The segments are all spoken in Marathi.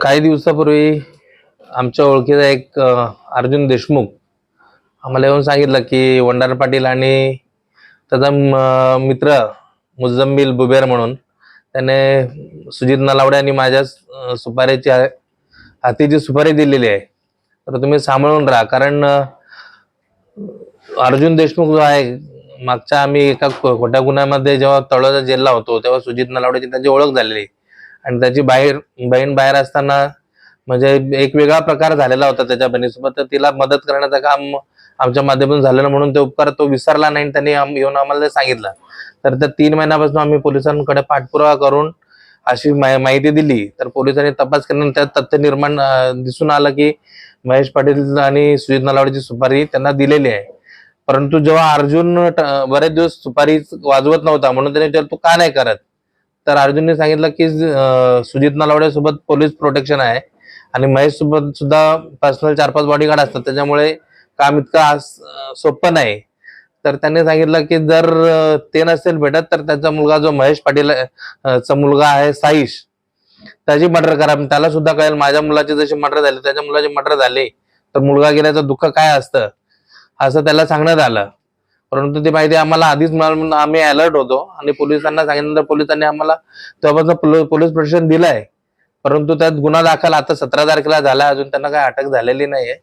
काही दिवसापूर्वी आमच्या ओळखीचा एक अर्जुन देशमुख आम्हाला येऊन सांगितलं की वंडार पाटील आणि त्याचा मित्र मुजम्मिल बुबेर म्हणून त्याने सुजित नलावडे आणि माझ्या सुपाऱ्याची सुपारीची हातीची सुपारी दिलेली आहे. तर तुम्ही सांभाळून राहा. कारण अर्जुन देशमुख जो आहे मागच्या आम्ही एका खोट्या गुन्ह्यामध्ये जेव्हा तळोजा जेलला होतो तेव्हा सुजित नलावडेची त्याची ओळख झालेली. आणि त्याची बाहेर बहीण बाहेर असताना म्हणजे एक वेगळा प्रकार झालेला होता त्याच्या बहिणीसोबत. तर तिला मदत करण्याचं काम आमच्या माध्यमातून झालेलं म्हणून ते उपकार तो विसरला नाही त्यांनी येऊन आम्हाला सांगितलं. तर त्या तीन महिन्यापासून आम्ही पोलिसांकडे पाठपुरावा करून अशी माहिती दिली. तर पोलिसांनी तपास केल्यानंतर त्यात तथ्य निर्माण दिसून आलं की महेश पाटील आणि सुजित नलावडीची सुपारी त्यांना दिलेली आहे. परंतु जेव्हा अर्जुन बरेच दिवस सुपारी वाजवत नव्हता म्हणून त्याने तो तू का नाही करत? तर अर्जुनने सांगितलं की सुजित नलावडे सोबत पोलीस प्रोटेक्शन आहे. आणि महेश सोबत सुद्धा पर्सनल चार पाच बॉडीगार्ड असतात. त्याच्यामुळे काम इतकं सोपं नाही. तर त्यांनी सांगितलं की जर ते नसेल भेटत तर त्याचा मुलगा जो महेश पाटील चा मुलगा आहे साईश त्याची मर्डर करा. त्याला सुद्धा कळेल माझ्या मुलाची जशी मर्डर झाली त्याच्या मुलाची मर्डर झाली तर मुलगा गेल्याचं दुःख काय असतं? असं त्याला सांगण्यात आलं. परंतु ती माहिती आम्हाला आधीच मिळाली म्हणून आम्ही अलर्ट होतो. आणि पोलिसांना सांगितल्यानंतर पोलिसांनी आम्हाला तेव्हापासून पोलीस प्रोटेक्शन दिलंय. परंतु त्यात गुन्हा दाखल आता सतरा तारखेला झाला. अजून त्यांना काही अटक झालेली नाहीये.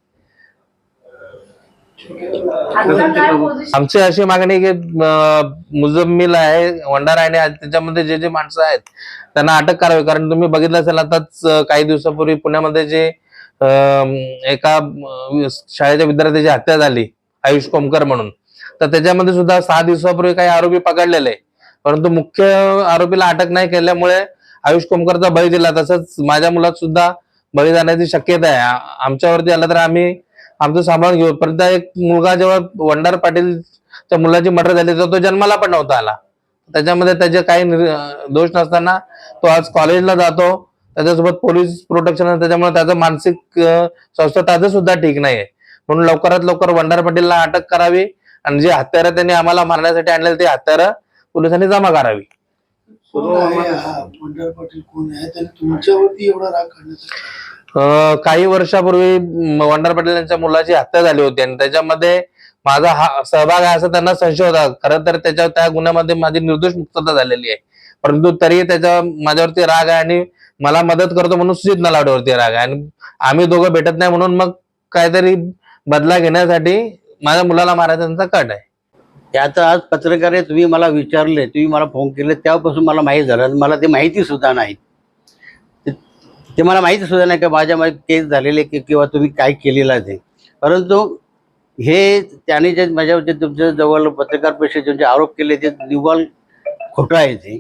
आमची अशी मागणी की मुजम्मिल आहे वंडारा आणि त्याच्यामध्ये जे जे माणसं आहेत त्यांना अटक करावी. कारण तुम्ही बघितलं असेल आताच काही दिवसापूर्वी पुण्यामध्ये जे एका शाळेच्या विद्यार्थ्याची हत्या झाली आयुष कोमकर म्हणून. तर त्याच्यामध्ये सुद्धा सहा दिवसापूर्वी काही आरोपी पकडलेले परंतु मुख्य आरोपीला अटक नाही केल्यामुळे आयुष कोमकरचा बळी दिला. तसंच माझ्या मुलात सुद्धा बळी जाण्याची शक्यता आहे. आमच्यावरती आलं तर आम्ही आमचं सांभाळून घेऊ. परंतु एक मुलगा जेव्हा वंडार पाटीलच्या मुलाची मर्डर झाली तर तो जन्माला पण नव्हता आला. त्याच्यामध्ये त्याचे काही दोष नसताना तो आज कॉलेजला जातो. त्याच्यासोबत पोलीस प्रोटेक्शन त्याच्यामुळे त्याचं मानसिक स्वास्थ्य त्याचं सुद्धा ठीक नाही म्हणून लवकरात लवकर वंडार पाटीलला अटक करावी. आणि जे हत्यारं त्यांनी आम्हाला मारण्यासाठी आणलेले ते हत्यारं पोलिसांनी जमा करावी. कोण आहे? हा मंडळ पाटील कोण आहे? त्याने तुमच्यावरती एवढा राग काढण्याचा अं, काही वर्षापूर्वी म, वंडार पाटील यांच्या मुलाची हत्या झाली होती आणि त्याच्यामध्ये माझा हा सहभाग आहे असा त्यांना संशय होता. खरं तर त्याच्या त्या गुन्ह्यामध्ये माझी निर्दोष मुक्तता झालेली आहे. परंतु तरी त्याच्या माझ्यावरती राग आहे आणि मला मदत करतो म्हणून सुजित नलावडेवरती राग आहे. आणि आम्ही दोघं भेटत नाही म्हणून मग काहीतरी बदला घेण्यासाठी माझ्या मुलाला मारायचा कट आहे. त्याचं आज पत्रकारे तुम्ही मला विचारले तुम्ही मला फोन केले त्यापासून मला माहीत झालं. आणि मला ते माहिती सुद्धा नाही ते- मला माहिती सुद्धा नाही का माझ्यामध्ये केस झालेले की किंवा तुम्ही काय केलेलं आहे ते. परंतु हे त्याने जे माझ्या जे तुमच्या जवळ पत्रकार परिषदेचे जे आरोप केले ते निव्वळ खोटं आहे ते.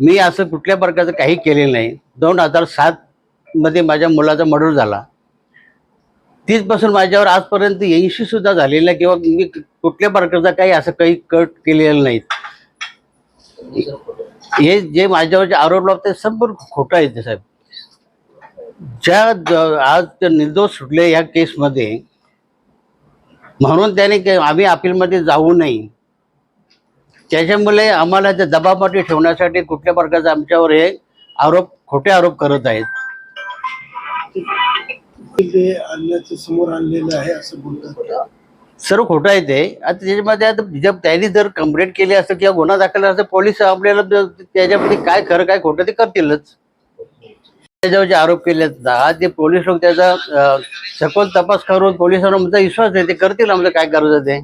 मी असं कुठल्या प्रकारचं काही केलेलं नाही. दोन हजार सातमध्ये माझ्या मुलाचा मर्डर झाला. तीचपासून माझ्यावर आजपर्यंत ऐंशी सुद्धा झालेला किंवा मी कुठल्या प्रकारचा काही असं काही कट केलेलं नाही हे जे माझ्यावर जे आरोप लावतात ते संपूर्ण खोटं आहे ते साहेब. ज्या आज ते निर्दोष सुटले या केसमध्ये म्हणून त्याने आम्ही अपीलमध्ये जाऊ नये. त्याच्यामुळे आम्हाला त्या दबावामध्ये ठेवण्यासाठी कुठल्या प्रकारचा आमच्यावर हे आरोप खोटे आरोप करत आहेत. जे आणण्याचं समोर आणलेलं आहे असं बोलतात. सर्व खोटं आहे ते. आता त्याच्यामध्ये आता जर त्यांनी जर कंप्लेंट केली असतं किंवा गुन्हा दाखल असतं पोलीस आपल्याला त्याच्यामध्ये काय खरं काय खोटं ते करतीलच. त्याच्यावर जे आरोप केले आहेत, आज पोलीस लोक त्याचा अं, सखोल तपास करून पोलिसांना आमचा विश्वास आहे ते करतील आमचं काय करायचं ते.